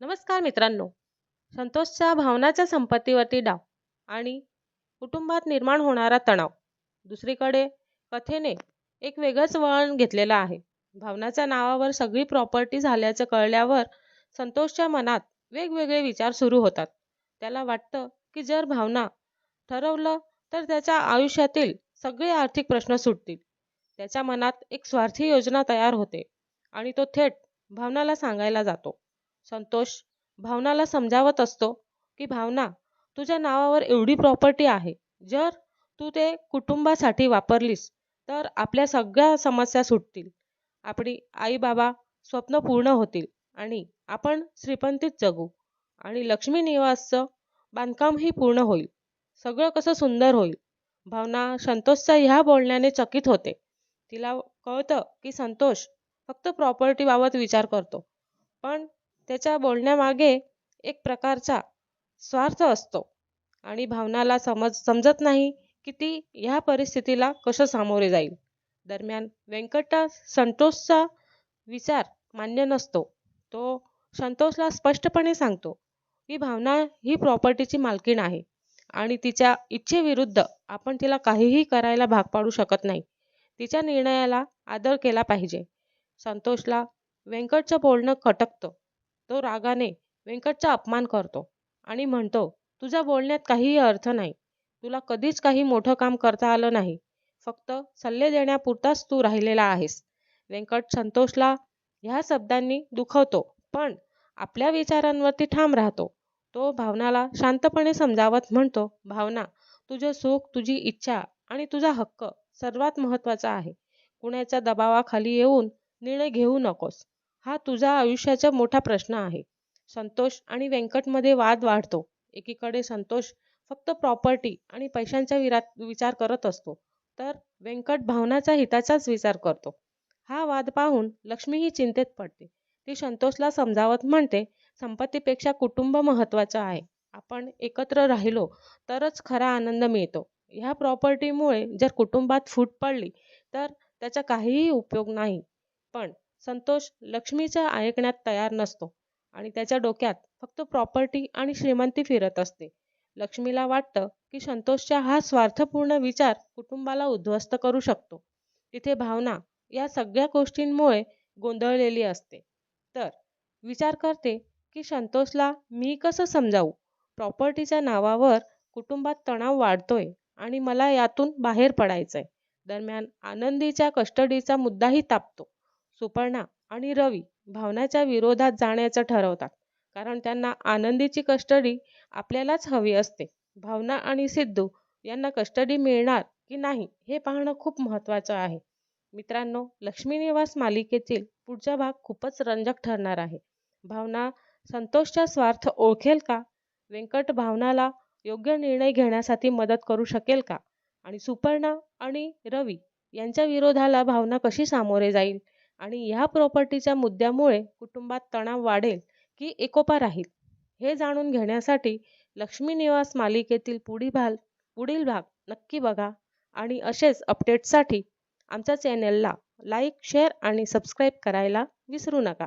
नमस्कार मित्रांनो. संतोषच्या भावनाच्या संपत्तीवरती डाव आणि कुटुंबात निर्माण होणारा तणाव. दुसरीकडे कथेने एक वेगळंच वळण घेतलेलं आहे. भावनाच्या नावावर सगळी प्रॉपर्टी झाल्याचं कळल्यावर संतोषच्या मनात वेगवेगळे विचार सुरू होतात. त्याला वाटतं की जर भावना ठरवलं तर त्याच्या आयुष्यातील सगळे आर्थिक प्रश्न सुटतील. त्याच्या मनात एक स्वार्थी योजना तयार होते आणि तो थेट भावनाला सांगायला जातो. संतोष भावनाला समजावत असतो की भावना तुझ्या नावावर एवढी प्रॉपर्टी आहे. जर तू ते कुटुंबासाठी वापरलीस तर आपल्या सगळ्या समस्या सुटतील. आपली आई बाबा स्वप्न पूर्ण होतील आणि आपण श्रीपंतीत जगू आणि लक्ष्मी निवासचं बांधकामही पूर्ण होईल. सगळं कसं सुंदर होईल. भावना संतोषच्या ह्या बोलण्याने चकित होते. तिला कळतं की संतोष फक्त प्रॉपर्टीबाबत विचार करतो. पण त्याच्या बोलण्यामागे एक प्रकारचा स्वार्थ असतो. आणि भावनाला समज समजत नाही की ती ह्या परिस्थितीला कसं सामोरे जाईल. दरम्यान व्यंकटा संतोषचा विचार मान्य नसतो. तो संतोषला स्पष्टपणे सांगतो की भावना ही प्रॉपर्टीची मालकीण आहे. आणि तिच्या इच्छेविरुद्ध आपण तिला काहीही करायला भाग पाडू शकत नाही. तिच्या निर्णयाला आदर केला पाहिजे. संतोषला व्यंकटचं बोलणं खटकतं. तो रागाने व्यंकटचा अपमान करतो आणि म्हणतो तुझ्या बोलण्यात काहीही अर्थ नाही. तुला कधीच काही मोठं काम करता आलं नाही. फक्त सल्ले देण्यापुरताच तू राहिलेला आहेस. व्यंकट संतोषला ह्या शब्दांनी दुखवतो पण आपल्या विचारांवरती ठाम राहतो. तो भावनाला शांतपणे समजावत म्हणतो भावना तुझं सुख तुझी इच्छा आणि तुझा हक्क सर्वात महत्त्वाचा आहे. कुणाच्या दबावाखाली येऊन निर्णय घेऊ नकोस. हा तुझा आयुष्याचा मोठा प्रश्न आहे. संतोष आणि व्यंकटमध्ये वाद वाढतो. एकीकडे संतोष फक्त प्रॉपर्टी आणि पैशांचा विचार करत असतो. तर व्यंकट भावनाचा हिताचाच विचार करतो. हा वाद पाहून लक्ष्मी ही चिंतेत पडते. ती संतोषला समजावत म्हणते संपत्तीपेक्षा कुटुंब महत्वाचं आहे. आपण एकत्र राहिलो तरच खरा आनंद मिळतो. ह्या प्रॉपर्टीमुळे जर कुटुंबात फूट पडली तर त्याचा काहीही उपयोग नाही. पण संतोष लक्ष्मीच्या ऐकण्यात तयार नसतो आणि त्याच्या डोक्यात फक्त प्रॉपर्टी आणि श्रीमंती फिरत असते. लक्ष्मीला वाटतं की संतोषचा हा स्वार्थपूर्ण विचार कुटुंबाला उद्ध्वस्त करू शकतो. तिथे भावना या सगळ्या गोष्टींमुळे गोंधळलेली असते. तर विचार करते की संतोषला मी कसं समजावू? प्रॉपर्टीच्या नावावर कुटुंबात तणाव वाढतोय आणि मला यातून बाहेर पडायचंय. दरम्यान आनंदीच्या कस्टडीचा मुद्दाही तापतो. सुपर्णा आणि रवी भावनाच्या विरोधात जाण्याचं ठरवतात. कारण त्यांना आनंदीची कस्टडी आपल्यालाच हवी असते. भावना आणि सिद्धू यांना कस्टडी मिळणार की नाही हे पाहणं खूप महत्वाचं आहे. मित्रांनो लक्ष्मी निवास मालिकेतील पुढचा भाग खूपच रंजक ठरणार आहे. भावना संतोषचा स्वार्थ ओळखेल का? व्यंकट भावनाला योग्य निर्णय घेण्यासाठी मदत करू शकेल का? आणि सुपर्णा आणि रवी यांच्या विरोधाला भावना कशी सामोरे जाईल? आणि ह्या प्रॉपर्टीच्या मुद्द्यामुळे कुटुंबात तणाव वाढेल की एकोपा राहील हे जाणून घेण्यासाठी लक्ष्मी निवास मालिकेतील पुढील भाग पुढील भाग नक्की बघा आणि असेच अपडेट्ससाठी आमच्या चॅनेलला लाईक शेअर आणि सबस्क्राईब करायला विसरू नका.